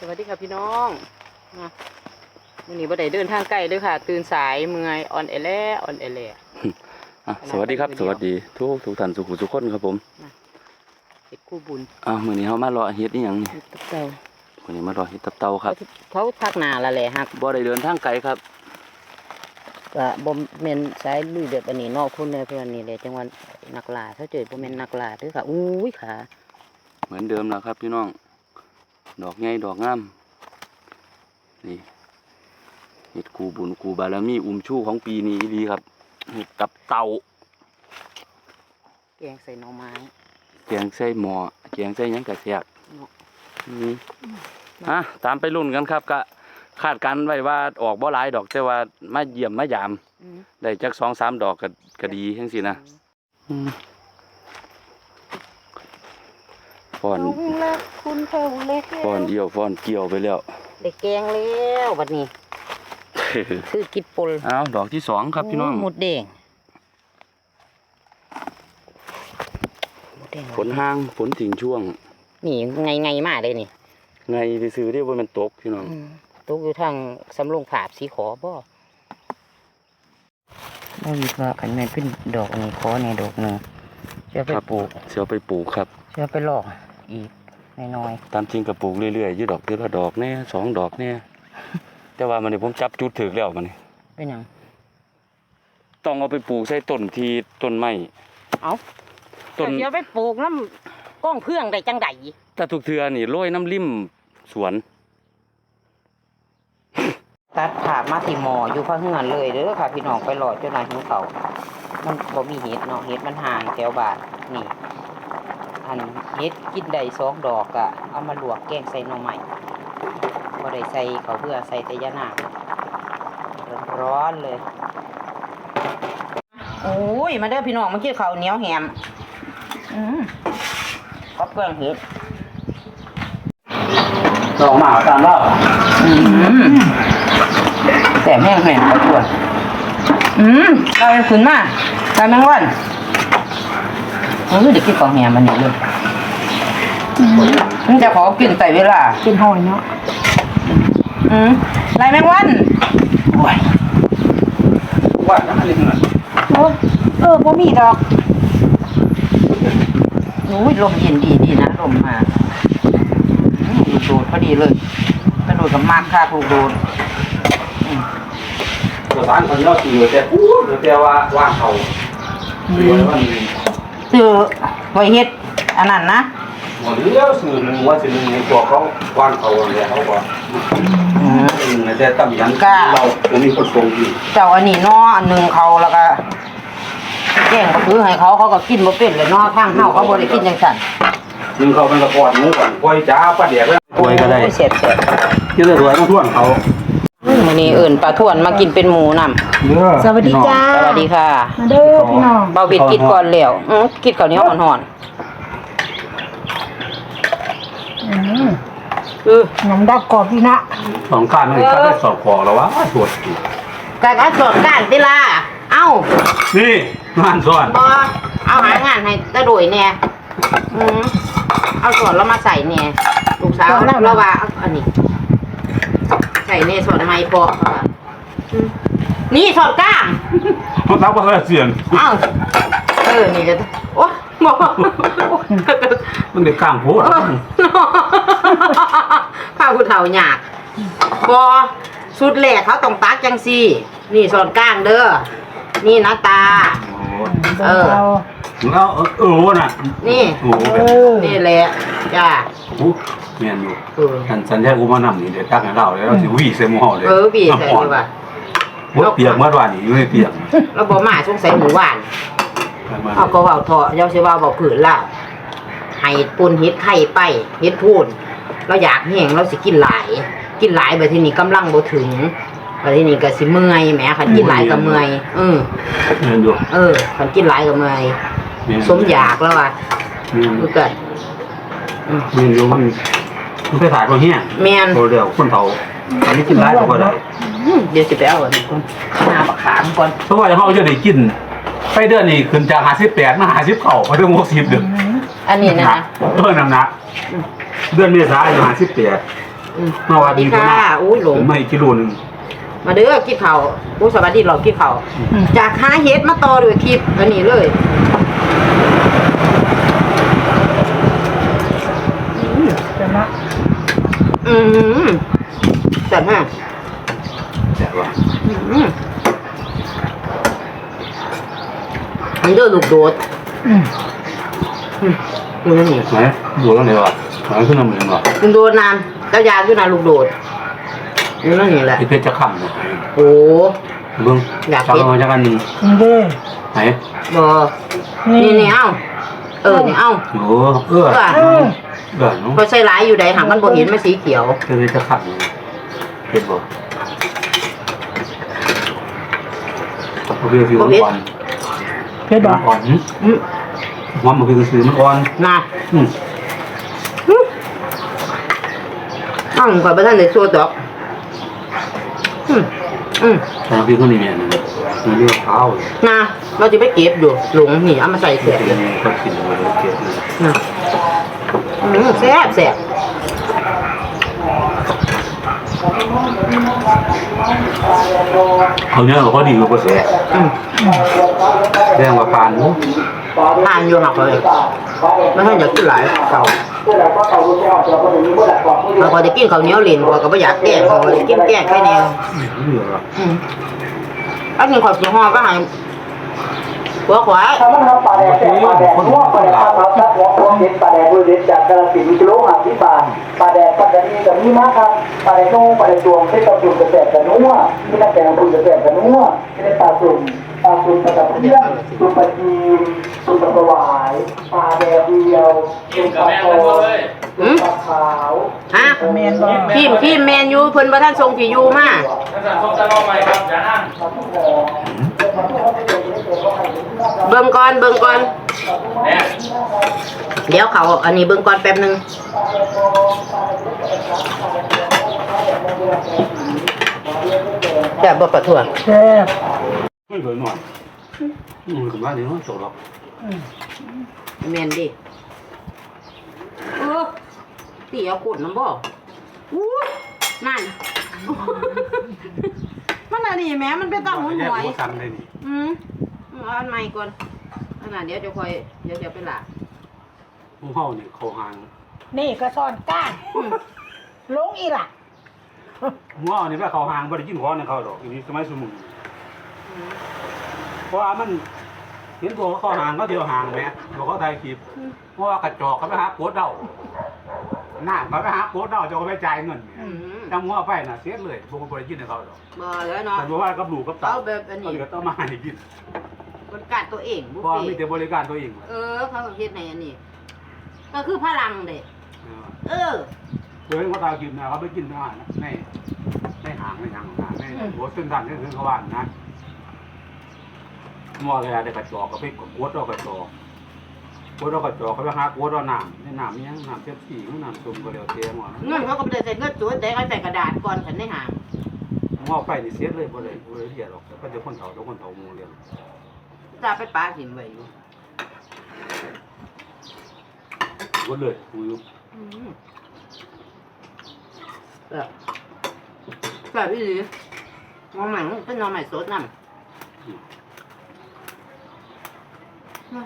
สวัสดีค่ะพี่น้องมาวันนี้บ่ได้เดินทางไกลเด้วยค่ะ ตื่นสายเมื่อยอ่อนแอแลอ่อนแอแลอะสวัสดีครับ สวัสดีทุกทุกท่านสุขุทุกคนครับผมเฮ็ดคู่บุญอ่ามื้อนี้เฮามารอเฮ็ดอีหยังนี่เฮ็ดกับเจ้ามื้อนี้มารอเฮ็ดตับเตาครับเขาทักหนาละแหละฮักบ่ได้เดินทางไกลครับก็บ่แม่นสายลุยแบบอันนี้นอกพุ่นเลยเพื่อนนี่แหละจังหวัดนักล่าถ้าเจอบ่แม่นนักล่าเด้อค่ะอุ้ยค่ะ เหมือนเดิมแล้วครับพี่น้อง ดอกใหญ่ดอกงามนี่เฮ็ดกูบุญกูบารมีอุ้มชูของปีนี้อีดีครับเฮ็ดตับเตาแกงใส่หน่อไม้แกงใส่หม้อแกงใส่หยังก็แซ่บเนาะนี่อะตามไปรุ่นกันครับก็คาดการณ์ไว้ว่าออกบ่หลายดอกแต่ว่ามาเยี่ยมมายามอืมได้จักสองสามดอกก็ก็ดีจังซี่นะ ฟอนลุงรักคุณเท่าเล็กฟอนเดียวฟอนเกี่ยวไปแล้วได้แกงแล้วบัดนี้ คือกิดปลเอาดอกที่สองครับพี่น้องหมดแดงหมดแดงฝนห้างฝนถึงช่วง นี่ไงไงมาเลยนี่ ไงไปซื้อได้ว่ามันตกพี่น้องอืมตกอยู่ทางสำโรงผาบสีขอบ่บ่มีว่ากันแม่นเป็นดอกอันนี้ขอในดอกหนึงจะไปปลูกเสียวไปปลูกครับจะไปลอก อีกน้อยตามจริงก็ปลูกเรื่อยๆอยี่ดอกเดือนละดอกแน่สองดอกแน่แต่ว่ามันนี่ผมจับจุดถึกแล้วมันนี่ๆเป็นหยังต้องเอาไปปลูกใส่ต้นที่ต้นไม้เอ้าต้นเดี๋ยวไปปลูกน้ำก้องเพื่องได้จังไดถ้าทุกเทือนี่โรยน้ำริมสวน ตัดผ่ามาที่หมออยู่พะเฮือนเลยเด้อค่ะพี่น้องไปหลอดเจ้านายหิวเขาวมันบ่มีเห็ดเนาะเห็ดมันห่างแถวบ้านนี่ อันเห็ดกินได้สองดอกอะเอามาลวกแกงใส่หน่อไม้บ่ได้ใส่เขาวเพื่อใส่แต่ยานางร้อนๆเลยโอ้ยมาเด้อพี่น้องมากินข้าวเหนียวแหมอืมก็เปลืองเห็ดดอกหมาตามล่าอืมแต่แห้งแห้งไปทั่วอืมเราไปขึ้นมาใส่แมงวัน เออเดี๋ยวกินของแหมมันนี่เลยมันจะขอกินแต่เวลา กินหอยเนาะอืมไรแมงวันโอ้ยว่าน้ำริมน่ะโอ้เออบ่มีดอกโอ้ยลมเย็นดีดีนะลมมาอืมลูกโดดพอดีเลยกระโดดกับมากค่ะลูกโดดตัวสารคนเราสื่อแต่อู้แต่ว่าว่างเขาเรือว่านี่ เจอไว้เฮ็ดอันนั้นนะหมดเรือสื่อหนึ่งว่าสื่อหนึ่งในตัวเขาว่างเขาเลยเขาบอกอืมอืมแต่ตั้งยันก็เราผมมีคนโกงอยู่เจ้าอันนี้เนออันหนึ่งเขาแล้วก็แกงก็คือให้เขาเขาก็กินบ่เป็นเลยเนอทางเฮาเขาบ่ได้กินจังซั่นซึ่งเขาเป็นกระปอดหมูก่อนกล้วยจ้าปลาเดียกแล้วกล้วยก็ได้โอ้ยเสียบเสียบที่จะรวยต้องท่วนเขา มื้อนี้เอิ้นปลาทวนมากินเป็นหมูนํเนื้อสวัสดีจ้าสวัสดีค่ะ มาเด้อพี่น้องเบาบิดกินก่อนแล้วอื้อกินข้าวเหนียวอ่อนอืมๆเออน้ำดักกรอบพี่นะสองการนี่เขาได้สอบขอแล้ววะตรวจกะก็สดก้านติล่ะเอ้า นี่งานสอนบ่เอาหางานให้ตะโดยแน่อือเอาส่วนเรามาใส่แน่ลูกสาวเราว่าเอาอันนี้ใส่ในส่วนไม้ปอกเขาว่าอืมนี่ส่วนก้างเขาทักว่าเขาเสียนอ้าวเออนี่ก็โอ้บอกมันเด็กข้างโพดข้าวผู้เฒ่าหยากบอสุดแหลกเขาต้องตักจังซี่ นี่ส่วนก้างเด้อนี่นะตา เออา แล้วเออน่ะนี่โอ้โหเออนี่แหละจ้าเมียนอยู่เออกันสัญญากูมานำนี่เดี๋ยวตักให้เราแล้วเราสิวิ่งใส่หม้อเลยเออบีใส่ดีกว่าหมดเปียกเมื่อวานนี่อยู่ในเปียกเราบ่มาสงสัยหมูหวานเอาก็เว้าเถาะเจ้าสิว่าบอกผืนล่ะให้ปุนเฮ็ดไข่ไปเฮ็ดพูนเราอยากแห้งเราสิกินหลาย กินหลายบัดทีนี้กำลังบ่ถึงบัดทีนี้ก็สิเมื่อยแหมคันกินหลายก็เมื่อยเออเมียนอยู่เออคันกินหลายก็เมื่อยเมียน สมอยากแล้วว่ะเมียนคือเกิดเมียนอยู่มันมันไปถ่ายคนเฮียแม่นโตเดียวคนเฒ่าอันนี้กินได้ก็บ่ได้อืมเดี๋ยวสิไปเอาอันนี้ก่อนหน้าบักขามก่อนเพราะว่าเขาจะได้กินไปเดือนนี้ขึ้นจาก58มา50เข้าไปถึง60เดือนอันนี้นะนะเออน้ำหนักเดือนเมษายน58อืมมาสวัวัดสดีดีกว่าค่ะเนาะอุ้ยหลงไม่กิโลหนึง มาเด้อกินข้าวอุ้ยสวัสดีหลอกกินข้าวอืมจากหาเฮ็ดมาต่อด้วยคลิปอันนี้เลยชนะอืมแต่บมากแต่ว่าอืมอันเดอร์ลูกโดดอืมอืมดูนั่นนี่ไหนดูแล้วไหนวะไหนขึ้นน้ำเหมือนวะลูกโดดนานเจ้ายางอยู่นานลูกโดด ดูนั่นนี่แหละไอ้เพชรจะขำนะโอ้ เบิ้งอยากชักเห็นมาจากอันหนึงนี่เด้อไหนบอนี่นี่เอ้าเออนี่เอ้าโอ้เออเพื่อเออเออเนาะพอใส่ร้ายอยู่ใดหางมันบ่เห็นมันสีเขียวเพชรจะขำนะเห็นบ่โอเคฟิวมันอ่อนเพชรบอกอ่อนอืมหอมมันคือซื้อมันอ่อนน่ะอืม อ้าวข่อยบ่ทันได้โซดอกอืม อืมแต่พี่คนนี้เนี่ยมันเรียกเท้าเลยน่ะเราจะไปเก็บอยู่หลงนี่เอามาใส่เสียเป็นก็กินมาเลยเก็บเลยน่ะอืมแซ่บแซ่บเขาเนี่ยเขาดีกว่าภาษาอืมแดงว่าปานนู้ทานอยู่หักเลย ไม่ให้อยากกินหลายเก่าเราก็จะกินข้าวเหนียวเหรียญกว่าก็ไม่อยากแกล้งเขาก็จะกินแกล้งแค่แนวเหลือหรออืมอันนี้ขอยสิห่อก็ให้ หัวขวายถ้ามันทำปลาแดกแจกปลาแดกนัวปลาแดกครับถ้าหัวพวงเด็ดปลาแดกบริเวณจากกระสินธุ์กิโลหะที่บานปลาแดกปัตตานีกับนี่มากครับปลาแดกโน่ปลาแดกดวงที่กระสุนกระแสกระนัวที่นั่นแต่งคุณกระแสกระนัวที่ได้ปลาสุ่มปลาสุ่มปลาตะเพียนสุ่มปลาจีนสุ่มปลาสวายปลาแดกเดียวสุ่มปลาโตสุ่มปลาขาวฮะแมนบอกทีมทีมแมนยูเพิ่นบ่ทันส่งที่อยู่มาท่านสั่งส้มตำเอาใหม่ครับอย่านั่ง เบิ่งก่อนเบิ่งก่อน เนี่ยเดี๋ยวเขาอันนี้เบิ่งก่อนแป๊บหนึงแซ่บบ่ปะทั่วแซ่บไม่เคยหน่อยอืมกับบ้านนี้มันสดหรอกอืมแม่นดิเออตีเอากดน้ำบ่อู้นั่นมัน อันนี้แหม่มันเป็นตาหุ่นหวยสั่งเลยนี่อืมเอาอันใหม่ก่อนอันนั้นเดี๋ยวจะค่อยเดี๋ยวจะไปละหมูเฮานี่เขาหางนี่ก็ซ่อนก้านอืมลงอีหล่ะหมูเฮานี่ว่าเขาหางบ่ได้กินของในเขาดอกอีนี้สมัยสมุนเพราะว่ามันเห็นตัวเขาหางเขาเดียวหางแหมบอกเขาถ่ายคลิปเพราะว่ากระจอกเขาไปหาโคตรเดาหน้าเขาไปหาโคตรเดาจะเอาไปจ่ายเงินอืม จำหัวไปน่ะเสียเลยพวกบ่ได้กินในเขาดอกบ่แล้วเนาะแต่ว่ากับลูกกับเอาเต่าแบบอันเขานี้ก็ต้องมาให้กินมันกัดตัวเองบุฟเพราะว่ามีเฟ่แต่บริการตัวเองเออ เขาก็เฮ็ดในอันนี้ ก็คือพลังเด็เออเออเดี๋ยวเขาตากินนะเขาไปกินอาหารนะในในหางในหางหางในหัวเส้นทางที่ถึงเขาบ้านนะมอเลยอะได้กระจอกก็ไปกดเรากระจอก กดเรากระจอกเขาไปหากดเราน้ำในน้ำนี่ยังน้ำเจ็บสีน้ำซุ่มก็เร็วเทียมหัวเงินเขาก็ไม่ได้ใส่เงินสวยแต่เขาใส่กระดาษก่อนขันในหางมอไปนี่เสียเลยบ่เลยบ่เลยเรียหรอกก็จะคนเฒ่าทุกคนเฒ่ามูเรียนจะเอาไปปาหินไว้อยู่บ่เลยกูอยู่แบบแบบอีหลีน้องใหม่เป็นน้อใหม่สดน้ำน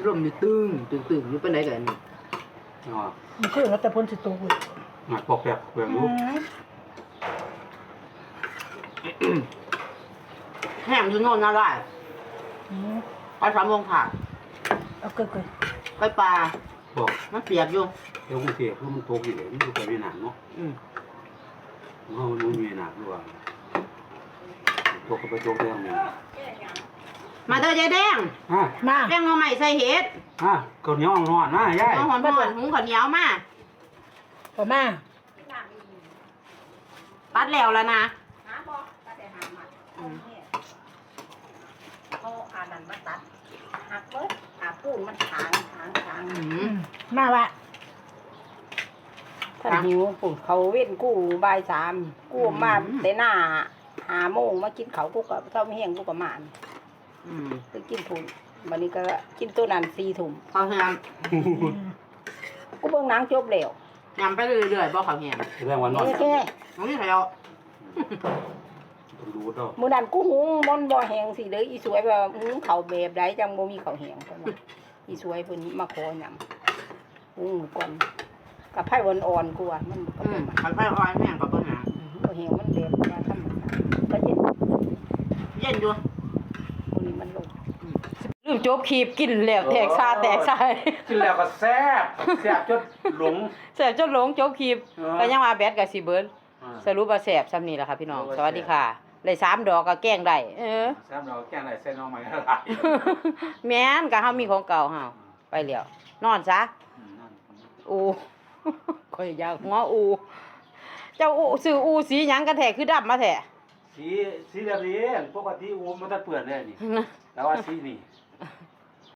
ะอืมลมอยู่ตึงตึงตึงอยู่เป็นไหนกันนี่อ๋อมันคือว่าแต่พ้นสิตูกหนักปอกแปกแปลงอืรู้มแห้งอยู่โน่นน่าได้อืมไปสามวงผ่านเอาเกิดเกิดไปปลาบอกมันเปียกอยู่เดี๋ยวกรุงเทพคือมันตกอยู่เลยมันอยู่ไปไม่นานเนาะอืมเฮามันมีหนักด้วยตกก็ไปตกเรื่องนี้ มาเด้อยายแดงฮะมาแดงหน่อใหม่ใส่เห็ดฮะข้าวเหนียวอ่อนๆนะยายน้องหอนหอนหุงข้าวเหนียวมาพอมาตัดแล้วแล้วนะเขาอานันมาตัดหักเบิดหักปูนมันถางถางถางอือืมมมาวะท่านหิวปุ่นเขาเว้นกู้บ่ายสามกู้มาแต่หน้าหาโมงมากินเขาวกูก็เจ้าไม่เฮียงกูก็มาน อืมไปกินพุ่นวันนี้ก็กินตัวนั้นสี่ถุ่มข้าวแห้งอืมกูเบิ่งหนังจบแล้วยำไปเรื่อยๆบ่เขาวแห้งเรื่องวันนอนโอเคมันมีแล้วต้องดูเนาะมื้อนั้นกูหุงมันบ่แห้งสิเด้ออีสวยว่าหุงข้าวแบบใดจังบ่มีข้าวแห้งเพิ่นว่าอีสวยเพิ่นมาขอหยังหุงก่อนกับไผอ่อนๆกูว่ามันก็อืบ่มมาคันไฟอ่อนแห้งก็บ่หาบ่แห้งมันแบบว่าธรรมดาก็เย็นเย็นอยู่มื้อ นี้มันลงลืมจบคลิปกินแล้วแตกซาแตกซากินแล้วก็แซ่บแซ่บจนหลงแสบจนหลงจบคลิปเออก็ยังว่าแบดกับสิเบิร์ดอ่าสรุปว่าแสบซ้ำนี่แหละค่ะพี่น้องสรุปว่าสวัสดีค่ะเลยสามดอกก็แกล้งได้เออแซ่บเราแกงอะไรเส้นน้องใหม่ละลายแม่นก็เฮามีของเก่าเฮาไปแล้วนอนซะอูข่อยอยากหัวอู เจ้าอูซื้ออูสีหยังกันแท้คือดำมาแท้ สีสีแบบนี้ปกติอูมันจะเปื่อนเลยนี่ แต่ว่าสีนี่